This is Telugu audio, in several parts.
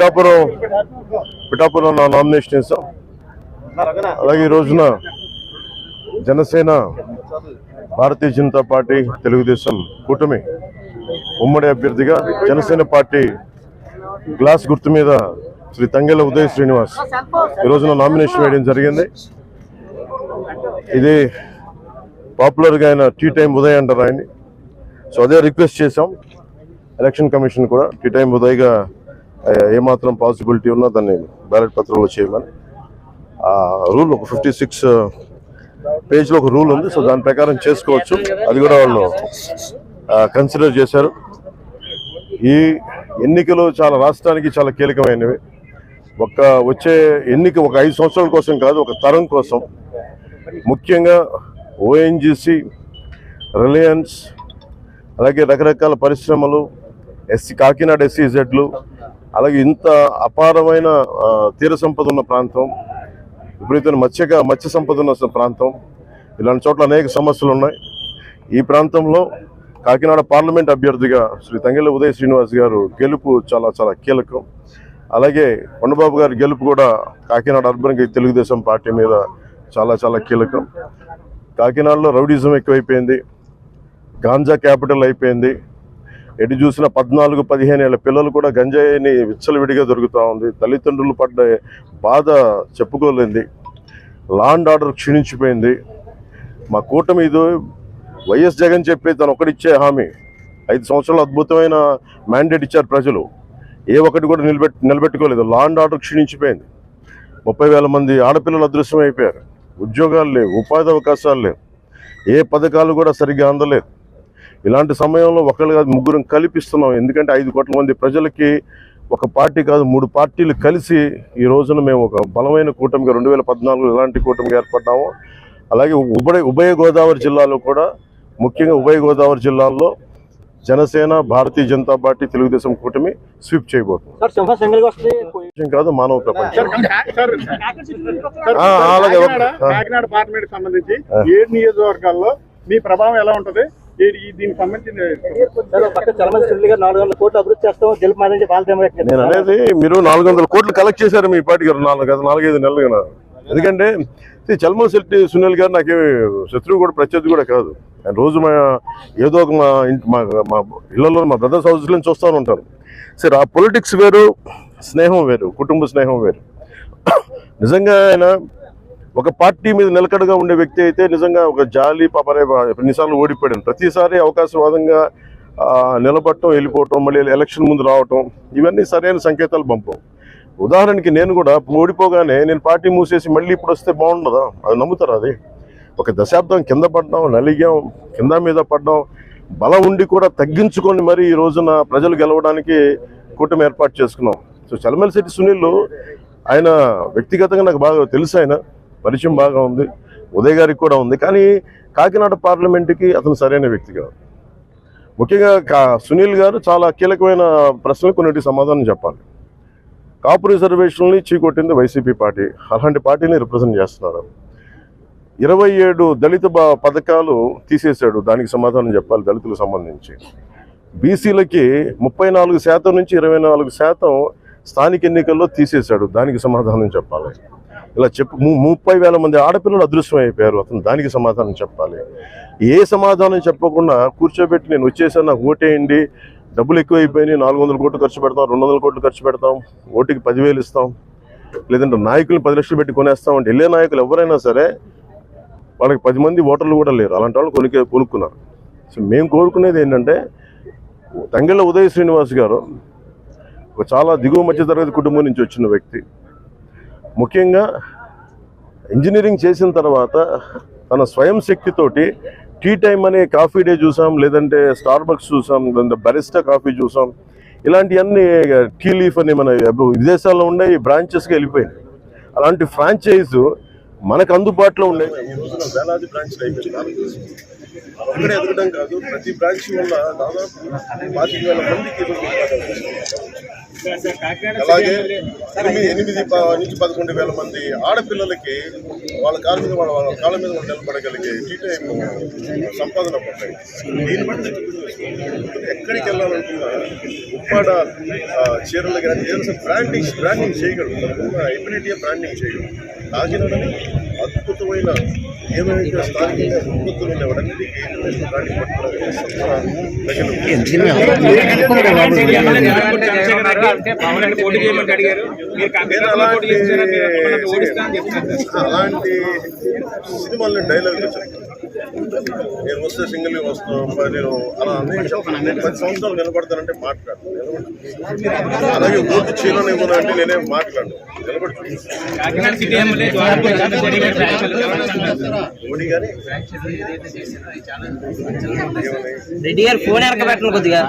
పిఠాపురం పిఠాపురం నా నామినేషన్ వేసాం అలాగే ఈ రోజున జనసేన భారతీయ జనతా పార్టీ తెలుగుదేశం కూటమి ఉమ్మడి అభ్యర్థిగా జనసేన పార్టీ గ్లాస్ గుర్తు మీద శ్రీ తంగెల ఉదయ్ శ్రీనివాస్ ఈ రోజున నామినేషన్ వేయడం జరిగింది. ఇది పాపులర్గా ఆయన టీ టైం ఉదయ్ అంటారు ఆయన్ని. సో అదే రిక్వెస్ట్ చేశాం. ఎలక్షన్ కమిషన్ కూడా టీ టైం ఉదయ్గా ఏమాత్రం పాసిబిలిటీ ఉన్నా దాన్ని బ్యాలెట్ పత్రంలో చేయమని. ఆ రూల్ ఒక ఫిఫ్టీ సిక్స్ పేజ్లో ఒక రూల్ ఉంది. సో దాని ప్రకారం చేసుకోవచ్చు. అది కూడా వాళ్ళు కన్సిడర్ చేశారు. ఈ ఎన్నికలు చాలా రాష్ట్రానికి చాలా కీలకమైనవి. ఒక వచ్చే ఎన్నిక ఒక ఐదు సంవత్సరాల కోసం కాదు ఒక తరం కోసం. ముఖ్యంగా ఓఎన్జిసి రిలయన్స్ అలాగే రకరకాల పరిశ్రమలు ఎస్సీ కాకినాడ ఎస్సీజెడ్లు అలాగే ఇంత అపారమైన తీర సంపద ఉన్న ప్రాంతం విపరీతమైన మత్స్యగా మత్స్య సంపద ఉన్న ప్రాంతం ఇలాంటి చోట్ల అనేక సమస్యలు ఉన్నాయి. ఈ ప్రాంతంలో కాకినాడ పార్లమెంట్ అభ్యర్థిగా శ్రీ తంగెళ్ళ ఉదయ శ్రీనివాస్ గారు గెలుపు చాలా చాలా కీలకం. అలాగే కొండబాబు గారి గెలుపు కూడా కాకినాడ అర్బన్ తెలుగుదేశం పార్టీ మీద చాలా చాలా కీలకం. కాకినాడలో రౌడిజం ఎక్కువైపోయింది. గాంజా క్యాపిటల్ అయిపోయింది. ఎటు చూసిన పద్నాలుగు పదిహేను ఏళ్ళ పిల్లలు కూడా గంజాయిని విచ్చలవిడిగా దొరుకుతూ ఉంది. తల్లిదండ్రులు పడ్డ బాధ చెప్పుకోలేంది. Land order క్షీణించిపోయింది. మా కూటమి ఇది వైఎస్ జగన్ చెప్పి తను ఒకటిచ్చే హామీ. ఐదు సంవత్సరాలు అద్భుతమైన మ్యాండేట్ ఇచ్చారు ప్రజలు. ఏ ఒక్కటి కూడా నిలబెట్ నిలబెట్టుకోలేదు. లాండ్ ఆర్డర్ క్షీణించిపోయింది. ముప్పై వేల మంది ఆడపిల్లలు అదృశ్యం అయిపోయారు ఉద్యోగాలు లేవు ఉపాధి అవకాశాలు లేవు. ఏ పథకాలు కూడా సరిగ్గా అందలేదు. ఇలాంటి సమయంలో ఒకళ్ళు కాదు ముగ్గురం కల్పిస్తున్నాం. ఎందుకంటే ఐదు కోట్ల మంది ప్రజలకి ఒక పార్టీ కాదు మూడు పార్టీలు కలిసి ఈ రోజున మేము ఒక బలమైన కూటమిగా రెండు వేల పద్నాలుగు ఎలాంటి కూటమిగా ఏర్పడ్డాము. అలాగే ఉభయ ఉభయ గోదావరి జిల్లాలో కూడా ముఖ్యంగా ఉభయ గోదావరి జిల్లాల్లో జనసేన భారతీయ జనతా పార్టీ తెలుగుదేశం కూటమి స్వీప్ చేయబోతుంది. కాదు మానవ ప్రపంచం. అలాగే ఒక- కాకినాడ ఆ. కాకినాడ పార్లమెంట్ సంబంధించి ఏడు నియోజకవర్గాల్లో మీ ప్రభావం ఎలా ఉంటది? దీనికి నేను అనేది మీరు నాలుగు వందల కోట్లు కలెక్ట్ చేశారు మీ పార్టీ గారు నాలుగు గత నాలుగైదు నెలలుగా ఎందుకంటే see, చల్మల్ శెట్టి సునీల్ గారు నాకేమి శత్రువు కూడా ప్రత్యర్థి కూడా కాదు. ఆయన రోజు మా ఏదో ఒక మా ఇంటి మా మా ఇళ్ళలో మా బ్రదర్స్ హౌస్ నుంచి చూస్తూ ఉంటాను సరే ఆ పొలిటిక్స్ వేరు స్నేహం వేరు కుటుంబ స్నేహం వేరు. నిజంగా ఆయన ఒక పార్టీ మీద నిలకడగా ఉండే వ్యక్తి అయితే నిజంగా ఒక జాలి పాపరే ఎన్నిసార్లు ఓడిపోయాడు ప్రతిసారి అవకాశవాదంగా నిలబడటం వెళ్ళిపోవటం మళ్ళీ ఎలక్షన్ ముందు రావటం ఇవన్నీ సరైన సంకేతాలు పంపం ఉదాహరణకి నేను కూడా ఓడిపోగానే నేను పార్టీ మూసేసి మళ్ళీ ఇప్పుడు వస్తే బాగుండదా? అది నమ్ముతారా అది? ఒక దశాబ్దం కింద పడ్డాం నలిగాం కింద మీద పడ్డాం బలం ఉండి కూడా తగ్గించుకొని మరి ఈ రోజున ప్రజలు గెలవడానికి కూటమి ఏర్పాటు చేసుకున్నాం. సో చలమల్ శెట్టి సునీల్ ఆయన వ్యక్తిగతంగా నాకు బాగా తెలుసు ఆయన. పరిచయం బాగా ఉంది. ఉదయ్ గారికి కూడా ఉంది. కానీ కాకినాడ పార్లమెంటుకి అతను సరైన వ్యక్తి కాదు. ముఖ్యంగా కా- సునీల్ గారు చాలా కీలకమైన ప్రశ్నలు కొన్నిటి సమాధానం చెప్పాలి. కాపు రిజర్వేషన్ని చీకొట్టింది వైసీపీ పార్టీ. అలాంటి పార్టీని రిప్రజెంట్ చేస్తున్నారు. ఇరవై ఏడు దళిత పథకాలు తీసేశాడు. దానికి సమాధానం చెప్పాలి దళితులకు సంబంధించి. బీసీలకి ముప్పై నాలుగు శాతం నుంచి ఇరవై నాలుగు శాతం స్థానిక ఎన్నికల్లో తీసేశాడు. దానికి సమాధానం చెప్పాలి. ఇలా చెప్పు ము- ముప్పై వేల మంది ఆడపిల్లలు అదృశ్యం అయిపోయారు అతను దానికి సమాధానం చెప్పాలి. ఏ సమాధానం చెప్పకుండా కూర్చోబెట్టి నేను వచ్చేసాను నాకు ఓటేయండి డబ్బులు ఎక్కువైపోయినాయి నాలుగు వందల కోట్లు ఖర్చు పెడతాం రెండు వందల కోట్లు ఖర్చు పెడతాం ఓటుకి పదివేలు ఇస్తాం లేదంటే నాయకులు పది లక్షలు పెట్టి కొనేస్తాం అంటే వెళ్ళే నాయకులు ఎవరైనా సరే వాళ్ళకి పది మంది ఓటర్లు కూడా లేరు. అలాంటి వాళ్ళు కొనుక్కే కొనుక్కున్నారు. సో మేము కోరుకునేది ఏంటంటే తంగెళ్ళ ఉదయ శ్రీనివాస్ గారు ఒక చాలా దిగువ మధ్య తరగతి కుటుంబం నుంచి వచ్చిన వ్యక్తి. ముఖ్యంగా ఇంజనీరింగ్ చేసిన తర్వాత తన స్వయం శక్తితోటి టీ టైం అనే కాఫీ డే చూసాం లేదంటే స్టార్ బక్స్ చూసాం లేదంటే బరిస్టా కాఫీ చూసాం. ఇలాంటివన్నీ టీ లీఫ్ అని మన విదేశాల్లో ఉండే బ్రాంచెస్కి వెళ్ళిపోయింది. అలాంటి ఫ్రాంచైజ్ మనకు అందుబాటులో ఉండే ఈ రోజున వేలాది బ్రాంచ్లు అయిపోయింది అక్కడే ఎదగడం కాదు. ప్రతి బ్రాంచ్ వల్ల దాదాపు పాతిక వేల మందికి అలాగే ఎనిమిది ఎనిమిది నుంచి పదకొండు వేల మంది ఆడపిల్లలకి వాళ్ళ కాళ్ళ మీద వాళ్ళ వాళ్ళ కాళ్ళ మీద వాళ్ళు నిలబడగలిగే టీ టైం సంపాదన పడ్డాయి దీన్ని బట్టి ఎక్కడికి వెళ్ళాలనుకున్నా ఉప్పాడ ఆ, చీరలు కానీ ఏదైనా బ్రాండింగ్ బ్రాండింగ్ చేయగలరు ఎబిలిటీ బ్రాండింగ్ చేయగలరు కాకినాడని అద్భుతమైన ఏమైతే స్థానికంగా ఉత్పత్తులు ఉన్నాయి వాటన్నిటికీ ఇంటర్నేషనల్ కాకినాడలో అలాంటి సినిమాల్లో డైలాగ్ నేను వస్తే సింగిల్ వస్తాం మరి నేను అలా అన్ని. నేను పది సంవత్సరాలు నిలబడతానంటే నిలబడతాను. అలాగే ఓటు చేయను ఇవ్వను అంటే నేనేం ఏమని? రెడ్డి గారు ఫోన్ వెనక పెట్టండి కొద్దిగా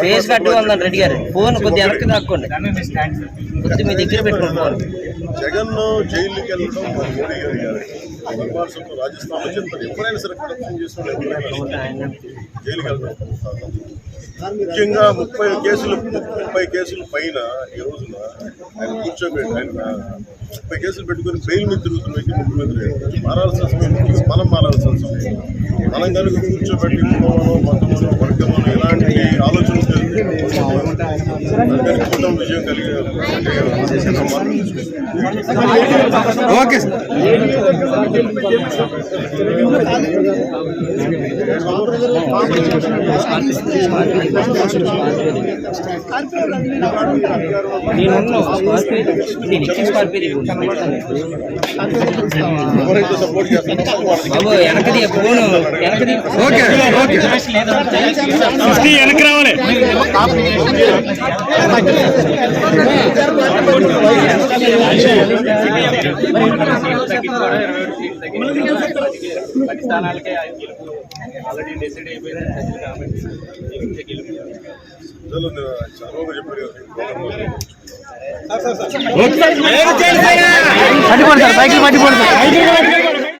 ఫేస్ కట్టు ఉందండి రెడ్డి గారు ఫోన్ కొద్దిగా వెనక్కి దాక్కోండి కొద్ది మీ దగ్గర పెట్టుకోండి ఫోన్ జగన్ జైలుకి వెళ్ళడం మోడీ గారి గారి రాజస్థాన్లో చెప్తారు ఎప్పుడైనా సరే కరప్షన్ చేసిన జైలుకి వెళ్ళడం ముఖ్యంగా ముప్పై కేసులు ముప్పై కేసులు పైన ఈ రోజున ఆయన కూర్చోబెట్టి ఆయన ముప్పై కేసులు పెట్టుకొని బెయిల్ మీద తిరుగుతున్న వ్యక్తి ముఖ్యమంత్రి మారాల్సిన సమయం మనం మారాల్సిన సమయం. మనం కనుక కూర్చోబెట్టి కుటుంబంలో మతమనో వర్గమనో ఇలాంటి ఆలోచనలు కుటుంబ విజయం కలిగే ఓకే నేను స్కార్పియో వెనకది ఫోన్ వెనకది ఓకే ఓకే వెనక్కి రావాలి స్థానాలకే గెలుపు ఆల్రెడీ డిసైడ్ అయిపోయింది కాబట్టి గెలుపు చాలా చెప్పారు పట్టుకోండి సార్ బైక్ పట్టుకోండి సార్